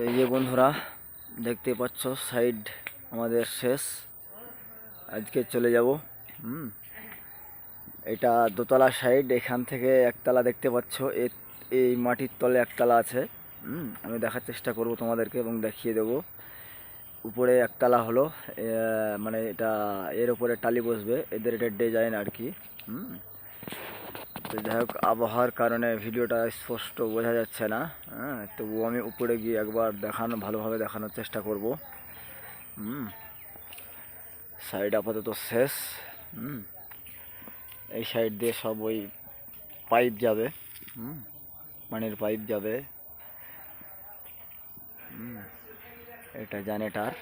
তো এই যে বন্ধুরা, দেখতে পাচ্ছ সাইড আমাদের শেষ। আজকে চলে যাব, হুম? এটা দোতলা সাইড এখান থেকে একতলা দেখতে পাচ্ছ। এই মাটির তলে একতলা আছে, হুম? আমি দেখার চেষ্টা করব তোমাদেরকে এবং দেখিয়ে দেবো। উপরে একতলা হলো মানে এটা এর উপরে টালি বসবে, এদের এটা ডিজাইন আর কি, হুম? তো যাই হোক আবহাওয়ার কারণে ভিডিওটা স্পষ্ট বোঝা যাচ্ছে না হ্যাঁ তবুও আমি উপরে গিয়ে একবার দেখানো, ভালোভাবে দেখানোর চেষ্টা করব। হুম সাইড আপাতত শেষ, হুম, এই সাইড দিয়ে সব ওই পাইপ যাবে, হুম, পানির পাইপ যাবে, হুম, এটা জানেটার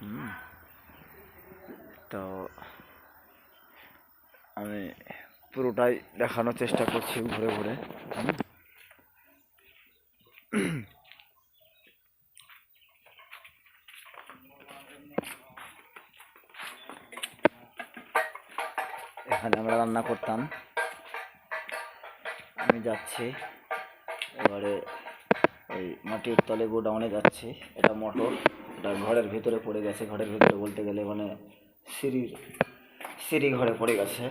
হুম, তো আমি পুরোটাই দেখানোর চেষ্টা করছি ঘুরে ঘুরে। এখানে আমরা রান্না করতাম। আমি যাচ্ছি। এবারে ওই মাটির তলে গোডাউনে যাচ্ছি। এটা মোটর। এটা ঘরের ভিতরে পড়ে গেছে। ঘরের ভিতরে বলতে গেলে মানে সিঁড়ির সিঁড়ি ঘরে পড়ে গেছে।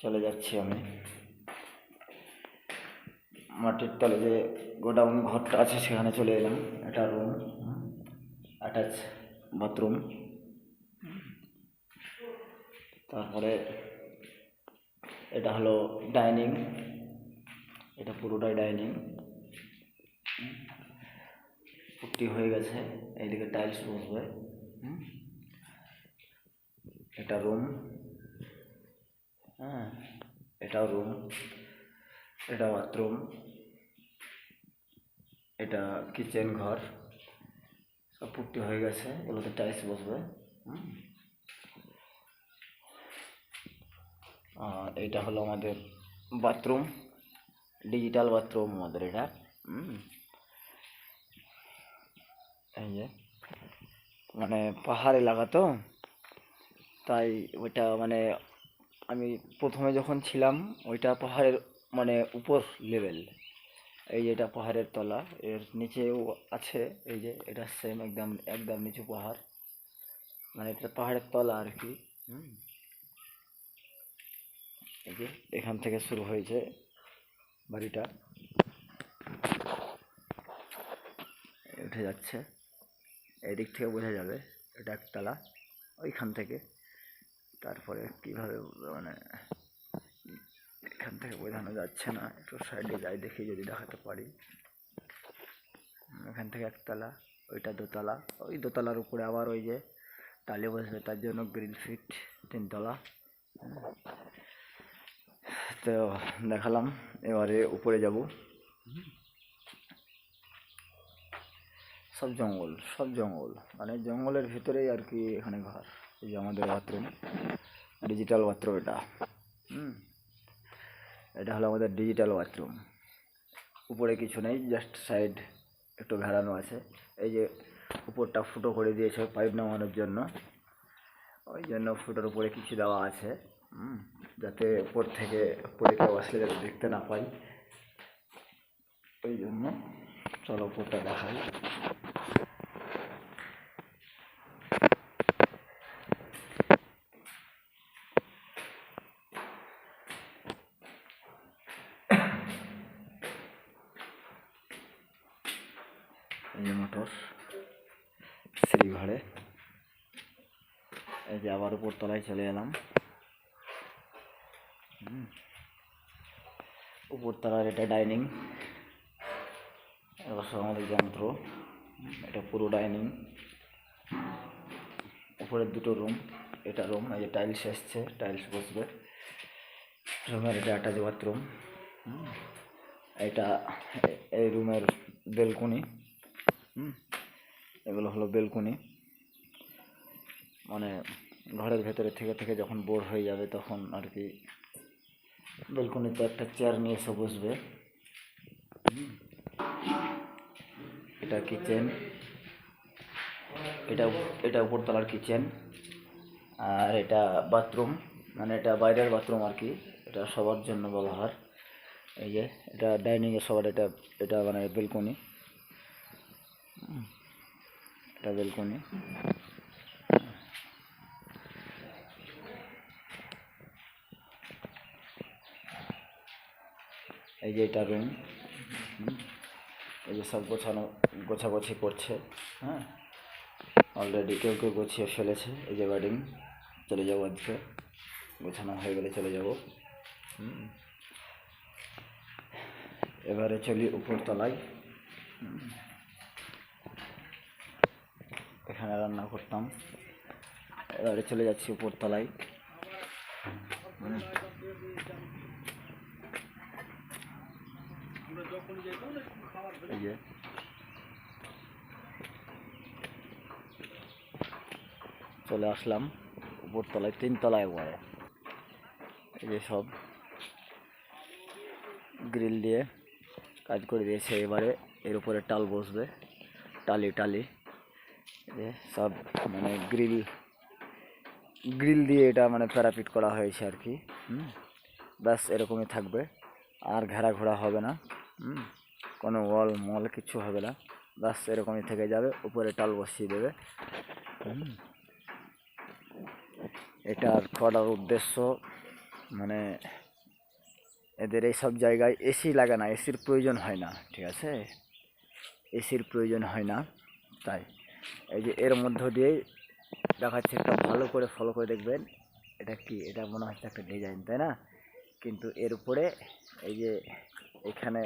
চলে যাচ্ছি আমি। মাটির তলে যে গোডাউন ঘরটা আছে, সেখানে চলে এলাম। এটা রুম অ্যাটাচ বাথরুম তারপরে এটা হলো ডাইনিং এটা পুরোটাই ডাইনিং পুট্টি হয়ে গেছে, এইদিকে টাইলস বসবে। এটা রুম হ্যাঁ এটাও রুম এটা বাথরুম এটা কিচেন ঘর, সব পুট্টি হয়ে গেছে, এগুলোতে টাইলস বসবে। আর এইটা হলো আমাদের বাথরুম ডিজিটাল বাথরুম আমাদের এটা। এই যে মানে পাহাড় এলাকা তো, তাই ওইটা মানে আমি প্রথমে যখন ছিলাম, ওইটা পাহাড়ের মানে উপর লেভেল এই যে এটা পাহাড়ের তলা, এর নিচেও আছে, এই যে এটা সেম একদম একদম নিচু পাহাড়। মানে এটা পাহাড়ের তলা আর কি। এই যে এখান থেকে শুরু হয়েছে বাড়িটা। উঠে যাচ্ছে। এদিক থেকে বোঝা যাবে এটা একতলা, ওইখান থেকে। তারপরে কীভাবে মানে এখান থেকে বোঝানো যাচ্ছে না। একটু সাইডে যাই, দেখি যদি দেখাতে পারি। এখান থেকে একতলা ওইটা দোতলা। ওই দোতলার উপরে আবার ওই যে টালি বসবে, তার জন্য গ্রিল ফিট তিনতলা তো দেখালাম, এবারে উপরে যাব। সব জঙ্গল সব জঙ্গল। মানে জঙ্গলের ভিতরেই আর কি এখানে ঘর। এই যে আমাদের বাথরুম ডিজিটাল বাথরুম এটা। হুম, এটা হলো আমাদের ডিজিটাল বাথরুম উপরে কিছু নেই জাস্ট সাইড একটু ঘেরানো আছে। এই যে উপরটা ফুটো করে দিয়েছে পাইপ নামানোর জন্য। ওই জন্য ফুটোর উপরে কিছু দেওয়া আছে। যাতে উপর থেকে পরে কেউ আসলে যাতে দেখতে না পাই ওই জন্য চলো উপরটা দেখাই এই যে মোটর সিঁড়ি ঘরে এই যে আবার উপর তলায় চলে এলাম। উপর তলার এটা ডাইনিং অবশ্য আমাদের যন্ত্র এটা পুরো ডাইনিং উপরের দুটো রুম এটা রুম এই যে টাইলস এসছে টাইলস বসবে। রুমের এটা অ্যাটাচ বাথরুম এটা এই রুমের বেলকনি হুম। এগুলো হলো বেলকনি। মানে ঘরের ভেতরে থেকে থেকে যখন বোর হয়ে যাবে তখন আর কি বেলকুনিতে একটা চেয়ার নিয়ে এসে বসবে। এটা কিচেন এটা এটা উপরতলার কিচেন আর এটা বাথরুম মানে এটা বাইরের বাথরুম আর কি। এটা সবার জন্য ব্যবহার এই যে, এটা ডাইনিংয়ে সবার এটা এটা মানে বেলকনি। এটা বেলকনি এই যে এটা রুম এই যে সব গোছানো, গোছাগুছি করছে হ্যাঁ। অলরেডি কেউ কেউ গুছিয়ে ফেলেছে, এই যে ওয়েডিং চলে যাব আজকে। গোছানো হয়ে গেলে চলে যাব এবারে চলি উপর তলায় হুম। এখানে রান্না করতাম। এবারে চলে যাচ্ছি উপর তলায় এই যে। চলে আসলাম উপর তলায় তিন তলায় একবারে। এই যে সব গ্রিল দিয়ে কাজ করে দিয়েছে এবারে। এর উপরে টাল বসবে, টালি টালি। যে সব মানে গ্রিল গ্রিল দিয়ে এটা মানে প্যারাপিট করা হয়েছে আর কি, হুম? ব্যাস এরকমই থাকবে, আর ঘেরা ঘোরা হবে না, হুম? কোনো ওয়াল মল কিছু হবে না, ব্যাস এরকমই থেকে যাবে, উপরে টাল বসিয়ে দেবে, হুম? এটার করার উদ্দেশ্য মানে এদের এই সব জায়গায় এসি লাগে না এসির প্রয়োজন হয় না, ঠিক আছে? এসির প্রয়োজন হয় না, তাই। এই যে এর মধ্য দিয়েই দেখাচ্ছে একটা ভালো করে ফলো করে দেখবেন। এটা কি? এটা মনে হচ্ছে একটা ডিজাইন তাই না? কিন্তু এর উপরে এই যে এখানে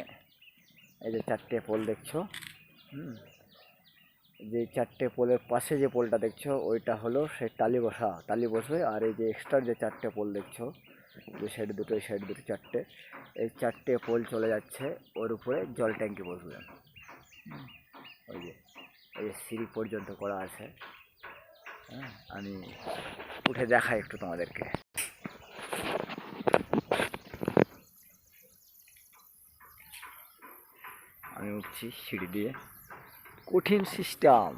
এই যে চারটে পোল দেখছ, হুম? যে চারটে পোলের পাশে যে পোলটা দেখছ, ওইটা হলো সেই টালি বসা, টালি বসবে আর এই যে এক্সট্রা যে চারটে পোল দেখছ দুই সাইড দুটো সাইড দুটো চারটে, এই চারটে পোল চলে যাচ্ছে, ওর উপরে জল ট্যাঙ্কি বসবে। ওই যে এই সিঁড়ি পর্যন্ত করা আছে। হ্যাঁ। আমি উঠে দেখাই একটু তোমাদেরকে। আমি উঠছি সিঁড়ি দিয়ে। কঠিন সিস্টেম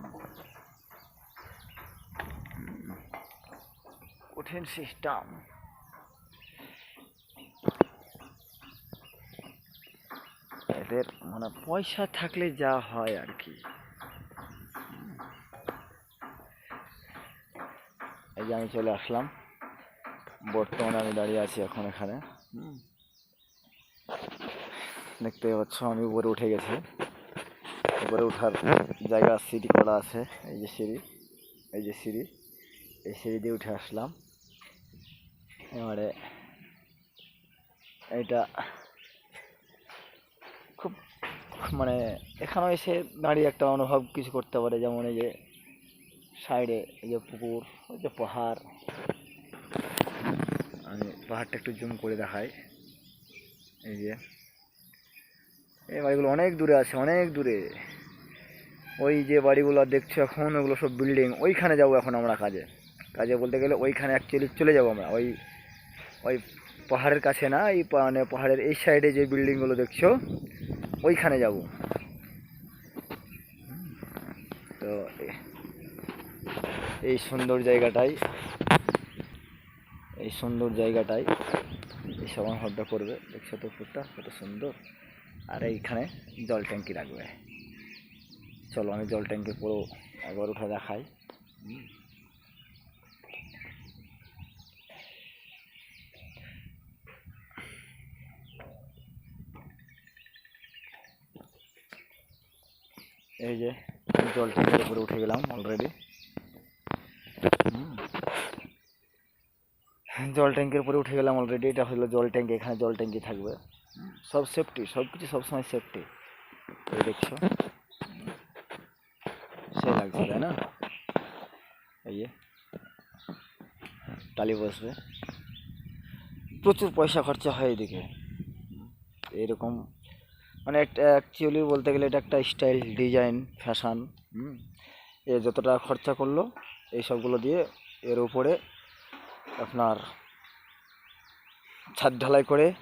কঠিন সিস্টেম এদের মানে পয়সা থাকলে যা হয় আর কি এই যে আমি চলে আসলাম। বর্তমানে আমি দাঁড়িয়ে আছি এখন এখানে। দেখতে পাচ্ছ, আমি উপরে উঠে গেছি। উপরে উঠার জায়গা সিঁড়ি করা আছে, এই যে সিঁড়ি, এই যে সিঁড়ি। এই সিঁড়ি দিয়ে উঠে আসলাম। এবারে এটা খুব মানে এখানেও এসে দাঁড়িয়ে একটা অনুভব কিছু করতে পারে, যেমন এই যে সাইডে এই যে পুকুর, ওই যে পাহাড়। আমি পাহাড়টা একটু জুম করে দেখাই। এই যে। এই বাড়িগুলো অনেক দূরে আছে, অনেক দূরে। ওই যে বাড়িগুলো দেখছ এখন, ওগুলো সব বিল্ডিং ওইখানে যাব এখন আমরা কাজে। কাজে বলতে গেলে ওইখানে অ্যাকচুয়ালি চলে যাব আমরা। ওই ওই পাহাড়ের কাছে না, এই মানে পাহাড়ের এই সাইডে যে বিল্ডিংগুলো দেখছ, ওইখানে যাব। তো এই সুন্দর জায়গাটাই। এই সুন্দর জায়গাটাই। এই সমান হড্ডা করবে। দেখছ তো ফুটটা কত সুন্দর। আর এইখানে জল ট্যাঙ্কি রাখবে। চলো, আমি জল ট্যাঙ্কি পুরো একবার উঠে দেখাই। এই যে জল ট্যাঙ্কির উপরে উঠে গেলাম অলরেডি জল ট্যাঙ্কির উপরে উঠে গেলাম অলরেডি এটা হলো জল ট্যাঙ্কি, এখানে জল ট্যাঙ্কি থাকবে। সব সেফটি সব কিছু সবসময় সেফটি দেখছ? সে লাগছে, তাই না? এই টালি বসবে। প্রচুর পয়সা খরচা হয় এদিকে। এরকম মানে অ্যাকচুয়ালি বলতে গেলে এটা একটা স্টাইল ডিজাইন ফ্যাশান এ যতটা খরচা করল, এই সবগুলো দিয়ে এর উপরে আপনার ছাদ ঢালাই করে,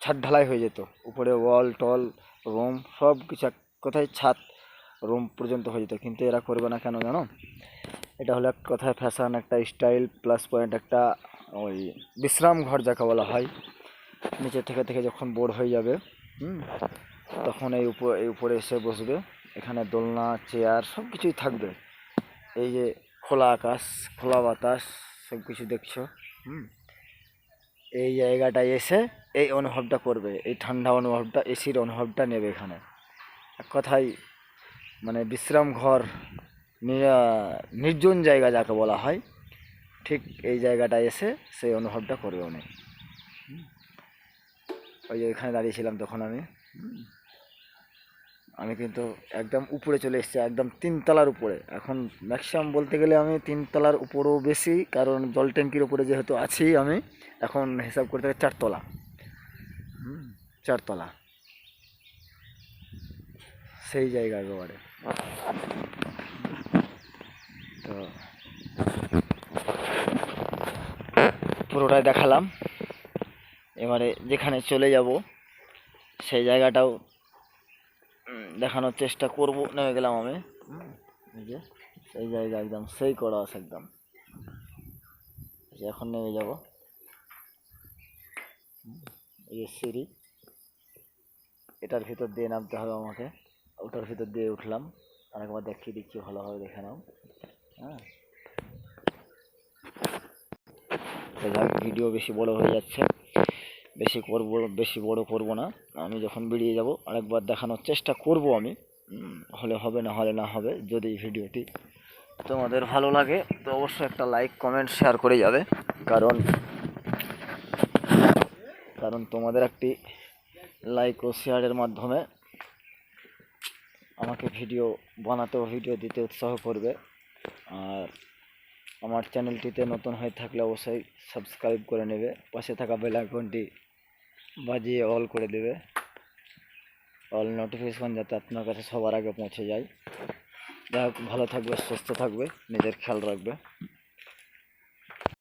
ছাদ ঢালাই হয়ে যেত। উপরে ওয়াল, টল, রুম সব কিছু এক কথায় ছাদ, রুম পর্যন্ত হয়ে যেত। কিন্তু এরা করবে না কেন জানো? এটা হলো এক কথায় ফ্যাশন একটা স্টাইল প্লাস পয়েন্ট একটা ওই বিশ্রাম ঘর যাকে বলা হয়। নিচে থেকে থেকে যখন বোর হয়ে যাবে, হুম, তখন এই উপর এই উপরে এসে বসবে। এখানে দোলনা চেয়ার সব কিছুই থাকবে। এই যে খোলা আকাশ, খোলা বাতাস সব কিছু দেখছ হুম? এই জায়গাটায় এসে এই অনুভবটা করবে এই ঠান্ডা অনুভবটা এসির অনুভবটা নেবে এখানে। এক কথায় মানে বিশ্রাম ঘর নির্জন জায়গা যাকে বলা হয় ঠিক এই জায়গাটা এসে সেই অনুভবটা করবে উনি। ওই যে ওইখানে দাঁড়িয়েছিলাম তখন আমি। আমি কিন্তু একদম উপরে চলে এসেছি, একদম তিনতলার উপরে। এখন ম্যাক্সিমাম বলতে গেলে আমি তিনতলার উপরেও বেশি, কারণ জল ট্যাঙ্কির উপরে যেহেতু আছি আমি, এখন হিসাব করতে গেলে চারতলা। চারতলা। সেই জায়গা একেবারে। তো পুরোটাই দেখালাম। এবারে যেখানে চলে যাব, সেই জায়গাটাও দেখানোর চেষ্টা করব। নেমে গেলাম আমি। যে, সেই জায়গা একদম, সেই করা আছে একদম এখন নেমে যাব। এই যে সিঁড়ি। এটার ভিতর দিয়ে নামতে হবে আমাকে। ওটার ভিতর দিয়ে উঠলাম। আরেকবার দেখিয়ে দিচ্ছি, ভালোভাবে দেখে নাও। হ্যাঁ। ভিডিও বেশি বড় হয়ে যাচ্ছে। বেশি করব, বেশি বড় করব না। আমি যখন বেরিয়ে যাব, আরেকবার দেখানোর চেষ্টা করব আমি। হলে হবে না, হলে না হবে, যদি ভিডিওটি তোমাদের ভালো লাগে, তো অবশ্যই একটা লাইক কমেন্ট শেয়ার করে যাবে। কারণ কারণ তোমাদের একটি লাইক ও শেয়ারের মাধ্যমে আমাকে ভিডিও বানাতে ও ভিডিও দিতে উৎসাহ করবে। আর আমার চ্যানেলটিতে নতুন হয়ে থাকলে অবশ্যই সাবস্ক্রাইব করে নেবে। পাশে থাকা বেল আইকনটি বাজিয়ে অল করে দেবে। অল নোটিফিকেশন যাতে আপনার কাছে সবার আগে পৌঁছে যায়। যাই ভালো থাকবে, সুস্থ থাকবে, নিজের খেয়াল রাখবে।